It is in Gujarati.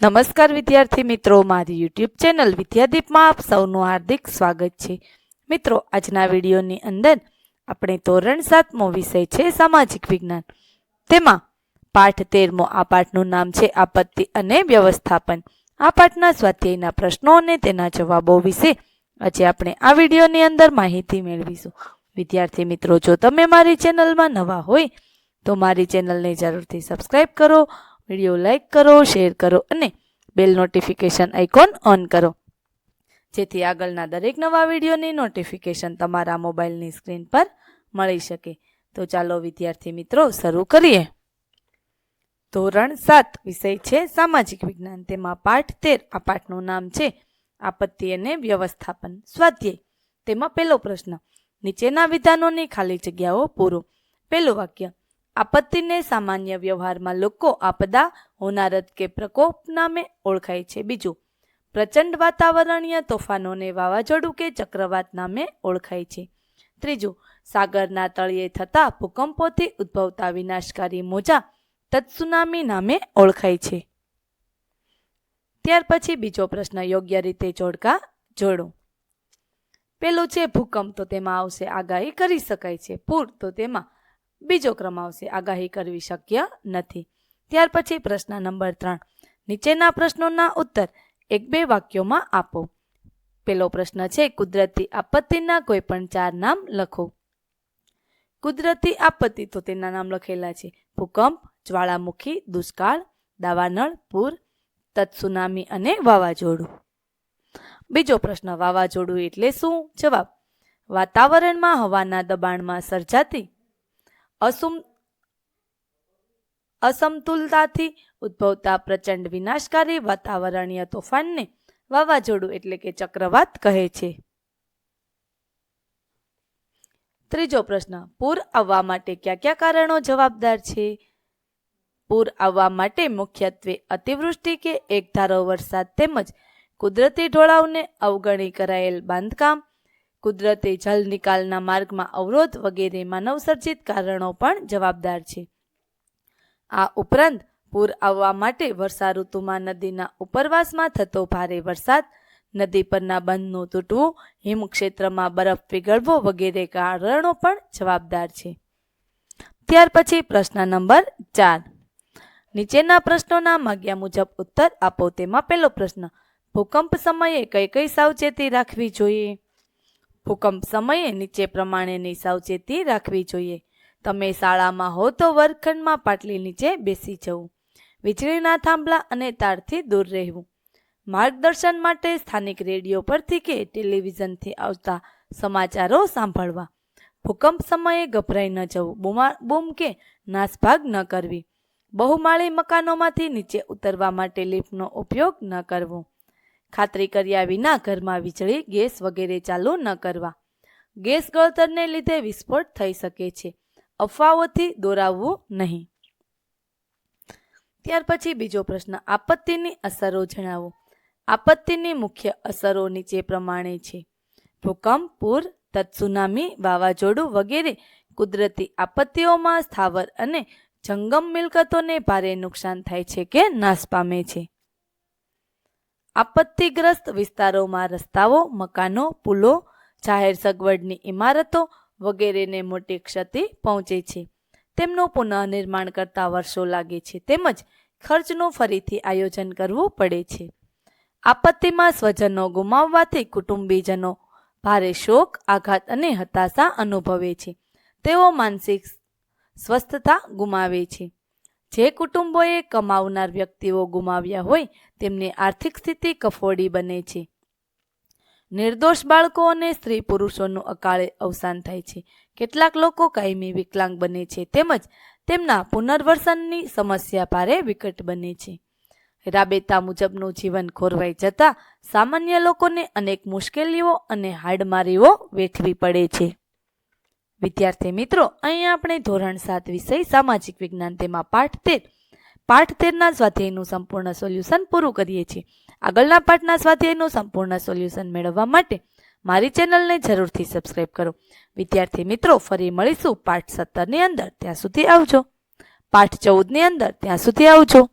નમસ્કાર વિદ્યાર્થી મિત્રો, મારી યુટ્યુબ ચેનલ વિદ્યાદીપમાં આપ સૌનું હાર્દિક સ્વાગત છે. મિત્રો, આજના વિડીયોની અંદર આપણે ધોરણ સાતમો વિષય છે, સામાજિક વિજ્ઞાન. તેમાં પાઠ તેરમો, આ પાઠનું નામ છે, આપત્તિ અને વ્યવસ્થાપન. આ પાઠના સ્વાધ્યાયના પ્રશ્નો અને તેના જવાબો વિશે આજે આપણે આ વિડીયોની અંદર માહિતી મેળવીશું. વિદ્યાર્થી મિત્રો, જો તમે મારી ચેનલમાં નવા હોય તો મારી ચેનલને જરૂરથી સબસ્ક્રાઈબ કરો વીડિયો લાઇક કરો, શેર કરો અને બેલ નોટિફિકેશન આઇકોન ઓન કરો. જેથી આગળના દરેક નવા વિડીયોની નોટિફિકેશન તમારા મોબાઈલની સ્ક્રીન પર મળી શકે. તો ચાલો વિદ્યાર્થી મિત્રો, શરૂ કરીએ. ધોરણ સાત, વિષય છે સામાજિક વિજ્ઞાન. તેમાં પાઠ તેર, આ પાઠનું નામ છે આપત્તિ અને વ્યવસ્થાપન સ્વાધ્યાય. તેમાં પહેલો પ્રશ્ન, નીચેના વિધાનોની ખાલી જગ્યાઓ પૂરો. પહેલું વાક્ય આપત્તિને સામાન્ય વ્યવહારમાં લોકો આપદા, હોનારત કે પ્રકોપ નામે ઓળખાય છે. બીજું, પ્રચંડ વાતાવરણીય તોફાનોને વાવાઝોડું કે ચક્રવાત નામે ઓળખાય છે. ત્રીજું, સાગરના તળિયે થતા ભૂકંપોથી ઉદ્ભવતા વિનાશકારી મોજા તત્સુનામી નામે ઓળખાય છે. ત્યાર પછી બીજો પ્રશ્ન, યોગ્ય રીતે જોડકા જોડો. પેલું છે, ભૂકંપ તો તેમાં આવશે, આગાહી કરી શકાય છે. પૂર તો તેમાં બીજો ક્રમ આવશે. આગાહી કરવી શક્ય નથી. ત્યાર પછી પ્રશ્ન નંબર ત્રણ. નીચેના પ્રશ્નોના ઉત્તર એક બે વાક્યોમાં આપો. પેલો પ્રશ્ન છે, કુદરતી આપત્તિના કોઈ પણ ચાર નામ લખો. કુદરતી આપત્તિ તો તેના નામ લખેલા છે. ભૂકંપ, જ્વાળામુખી, દુષ્કાળ, દાવાનળ, પૂર, તત્સુનામી અને વાવાઝોડું. બીજો પ્રશ્ન, વાવાઝોડું એટલે શું? જવાબ. વાતાવરણમાં હવાના દબાણમાં સર્જાતી અસુમ, અસમતુલતાથી ઉદ્ભવતા પ્રચંડ વિનાશકારી વાતાવરણીય તોફાનને વાવાઝોડું એટલે કે ચક્રવાત કહે છે. ત્રીજો પ્રશ્ન, પૂર આવવા માટે કયા કયા કારણો જવાબદાર છે? પૂર આવવા માટે મુખ્યત્વે અતિવૃષ્ટિ કે એકધારો વરસાદ તેમજ કુદરતી ઢોળાવને અવગણી કરાયેલ બાંધકામ કુદરતી જલ નિકાલના માર્ગમાં અવરોધ વગેરે માનવસર્જિત કારણો પણ જવાબદાર છે. આ ઉપરાંત પૂર આવવા માટે વર્ષા ઋતુમાં નદીના ઉપરવાસમાં થતો ભારે વરસાદ, નદી પરના બંધનું તૂટવું, હિમક્ષેત્રમાં બરફ પીગળવો વગેરે કારણો પણ જવાબદાર છે. ત્યાર પછી પ્રશ્ન નંબર ચાર. નીચેના પ્રશ્નોના માગ્યા મુજબ ઉત્તર આપો. તેમાં પહેલો પ્રશ્ન, ભૂકંપ સમયે કઈ કઈ સાવચેતી રાખવી જોઈએ? ભૂકંપ સમયે નીચે પ્રમાણેની સાવચેતી રાખવી જોઈએ. તમે શાળામાં હો તો વર્ગખંડમાં પાટલી નીચે બેસી જવું. વીજળીના થાંભલા અને તારથી દૂર રહેવું. માર્ગદર્શન માટે સ્થાનિક રેડિયો પરથી કે ટેલિવિઝનથી આવતા સમાચારો સાંભળવા. ભૂકંપ સમયે ગભરાઈ ન જવું, બૂમા બૂમ કે નાસભાગ ન કરવી. બહુમાળી મકાનોમાંથી નીચે ઉતરવા માટે લિફ્ટનો ઉપયોગ ન કરવો. ખાતરી કર્યા વિના ઘરમાં વીજળી, ગેસ વગેરે ચાલુ ન કરવા. ગેસ ગળતરને લીધે વિસ્ફોટ થઈ શકે છે. અફવાઓથી દોરાવવું નહીં. ત્યાર પછી બીજો પ્રશ્ન, આપત્તિની અસરો જણાવો. આપત્તિની મુખ્ય અસરો નીચે પ્રમાણે છે. ભૂકંપ, પૂર, તત્સુનામી, વાવાઝોડું વગેરે કુદરતી આપત્તિઓમાં સ્થાવર અને જંગમ મિલકતોને ભારે નુકસાન થાય છે કે નાશ પામે છે. આપત્તિગ્રસ્ત વિસ્તારોમાં રસ્તાઓ, મકાનો, પુલો, જાહેર સગવડની ઇમારતો વગેરેને મોટી ક્ષતિ પહોંચે છે. તેમનું પુનઃનિર્માણ કરતા વર્ષો લાગે છે તેમજ ખર્ચનું ફરીથી આયોજન કરવું પડે છે. આપત્તિમાં સ્વજનો ગુમાવવાથી કુટુંબીજનો ભારે શોક, આઘાત અને હતાશા અનુભવે છે. તેઓ માનસિક સ્વસ્થતા ગુમાવે છે. જે કુટુંબોએ કમાવનાર વ્યક્તિઓ ગુમાવ્યા હોય, તેમની આર્થિક સ્થિતિ કફોડી બને છે. નિર્દોષ બાળકો અને સ્ત્રી પુરુષોનું અકાળે અવસાન થાય છે. કેટલાક લોકો કાયમી વિકલાંગ બને છે તેમજ તેમના પુનર્વસનની સમસ્યા ભારે વિકટ બને છે. રાબેતા મુજબનું જીવન ખોરવાઈ જતા સામાન્ય લોકોને અનેક મુશ્કેલીઓ અને હાડમારીઓ વેઠવી પડે છે. વિદ્યાર્થી મિત્રો અહીંયા આપણે ધોરણ સાત વિષય સામાજિક વિજ્ઞાન તેમાં પાઠ તેર. પાઠ તેરના સ્વાધ્યાયનું સંપૂર્ણ સોલ્યુશન પૂરું કરીએ છીએ. આગળના પાઠના સ્વાધ્યાયનું સંપૂર્ણ સોલ્યુશન મેળવવા માટે મારી ચેનલને જરૂરથી સબસ્ક્રાઈબ કરો. વિદ્યાર્થી મિત્રો, ફરી મળીશું પાઠ સત્તરની અંદર. ત્યાં સુધી આવજો. પાઠ ચૌદની અંદર. ત્યાં સુધી આવજો.